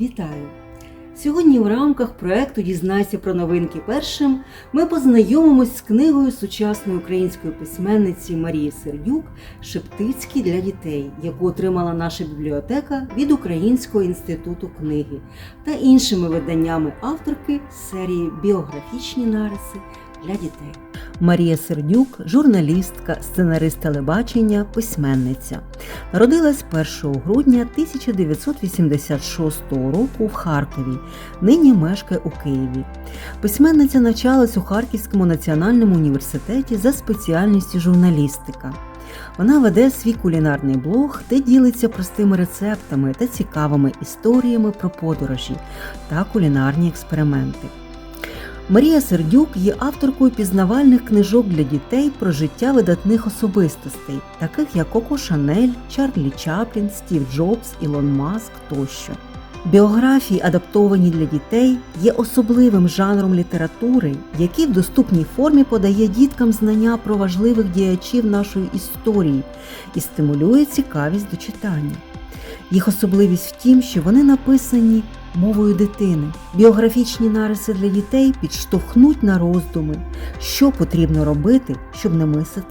Вітаю! Сьогодні в рамках проекту Дізнайся про новинки першим ми познайомимось з книгою сучасної української письменниці Марії Сердюк Шептицькі для дітей, яку отримала наша бібліотека від Українського інституту книги та іншими виданнями авторки серії Біографічні нариси для дітей. Марія Сердюк, журналістка, сценарист телебачення, письменниця. Народилась 1 грудня 1986 року в Харкові. Нині мешкає у Києві. Письменниця навчалась у Харківському національному університеті за спеціальністю журналістика. Вона веде свій кулінарний блог, де ділиться простими рецептами та цікавими історіями про подорожі та кулінарні експерименти. Марія Сердюк є авторкою пізнавальних книжок для дітей про життя видатних особистостей, таких як Коко Шанель, Чарлі Чаплін, Стів Джобс, Ілон Маск тощо. Біографії, адаптовані для дітей, є особливим жанром літератури, який в доступній формі подає діткам знання про важливих діячів нашої історії і стимулює цікавість до читання. Їх особливість в тім, що вони написані мовою дитини. Біографічні нариси для дітей підштовхнуть на роздуми, що потрібно робити, щоб не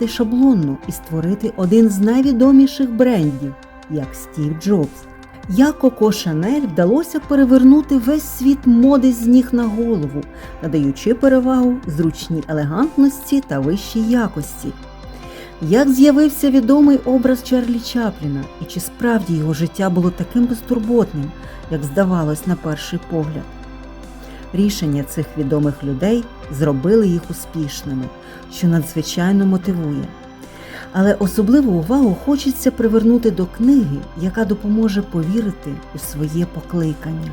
шаблонно і створити один з найвідоміших брендів, як Стів Джобс. Як Коко Шанель вдалося перевернути весь світ моди з ніг на голову, надаючи перевагу зручній елегантності та вищій якості. Як з'явився відомий образ Чарлі Чапліна, і чи справді його життя було таким безтурботним, як здавалось на перший погляд? Рішення цих відомих людей зробили їх успішними, що надзвичайно мотивує. Але особливу увагу хочеться привернути до книги, яка допоможе повірити у своє покликання.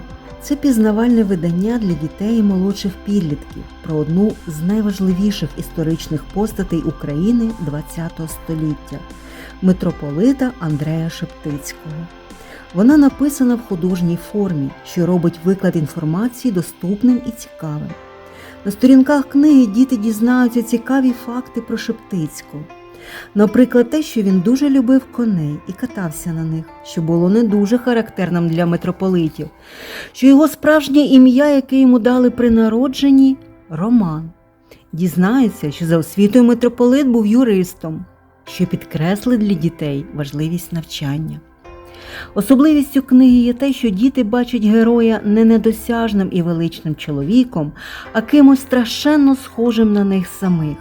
Це пізнавальне видання для дітей і молодших підлітків про одну з найважливіших історичних постатей України ХХ століття митрополита Андрея Шептицького. Вона написана в художній формі, що робить виклад інформації доступним і цікавим. На сторінках книги діти дізнаються цікаві факти про Шептицького. Наприклад, те, що він дуже любив коней і катався на них, що було не дуже характерним для митрополитів, що його справжнє ім'я, яке йому дали при народженні Роман. Дізнається, що за освітою митрополит був юристом, що підкреслить для дітей важливість навчання. Особливістю книги є те, що діти бачать героя не недосяжним і величним чоловіком, а кимось страшенно схожим на них самих.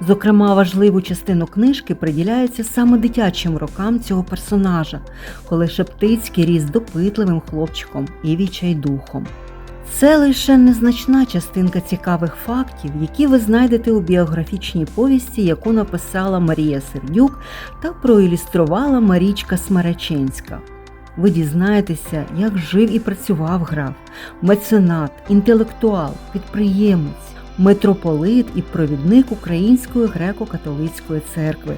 Зокрема, важливу частину книжки приділяється саме дитячим рокам цього персонажа, коли Шептицький ріс допитливим хлопчиком і відчайдухом. Це лише незначна частинка цікавих фактів, які ви знайдете у біографічній повісті, яку написала Марія Сердюк та проілюструвала Марічка Смереченська. Ви дізнаєтеся, як жив і працював граф, меценат, інтелектуал, підприємець, митрополит і провідник Української греко-католицької церкви,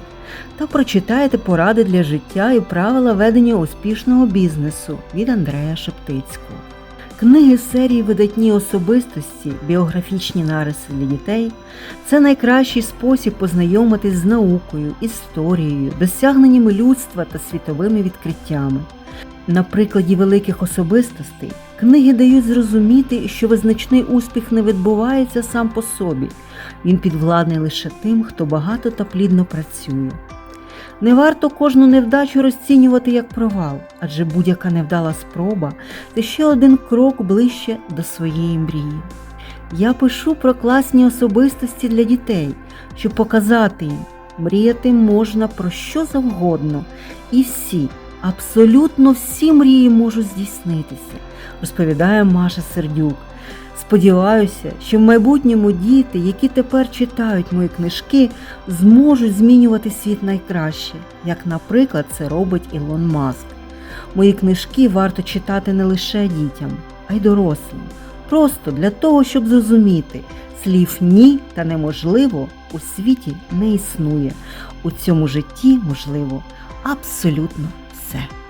та прочитаєте поради для життя і правила ведення успішного бізнесу від Андрея Шептицького. Книги серії Видатні особистості, біографічні нариси для дітей це найкращий спосіб познайомитись з наукою, історією, досягненнями людства та світовими відкриттями. На прикладі великих особистостей книги дають зрозуміти, що визначний успіх не відбувається сам по собі, він підвладний лише тим, хто багато та плідно працює. Не варто кожну невдачу розцінювати як провал, адже будь-яка невдала спроба це ще один крок ближче до своєї мрії. Я пишу про класні особистості для дітей, щоб показати їм, мріяти можна про що завгодно, і всі, абсолютно всі мрії можуть здійснитися, розповідає Маша Сердюк. Сподіваюся, що в майбутньому діти, які тепер читають мої книжки, зможуть змінювати світ найкраще, як, наприклад, це робить Ілон Маск. Мої книжки варто читати не лише дітям, а й дорослим. Просто для того, щоб зрозуміти, слів ні та неможливо у світі не існує. У цьому житті можливо абсолютно Esperanza.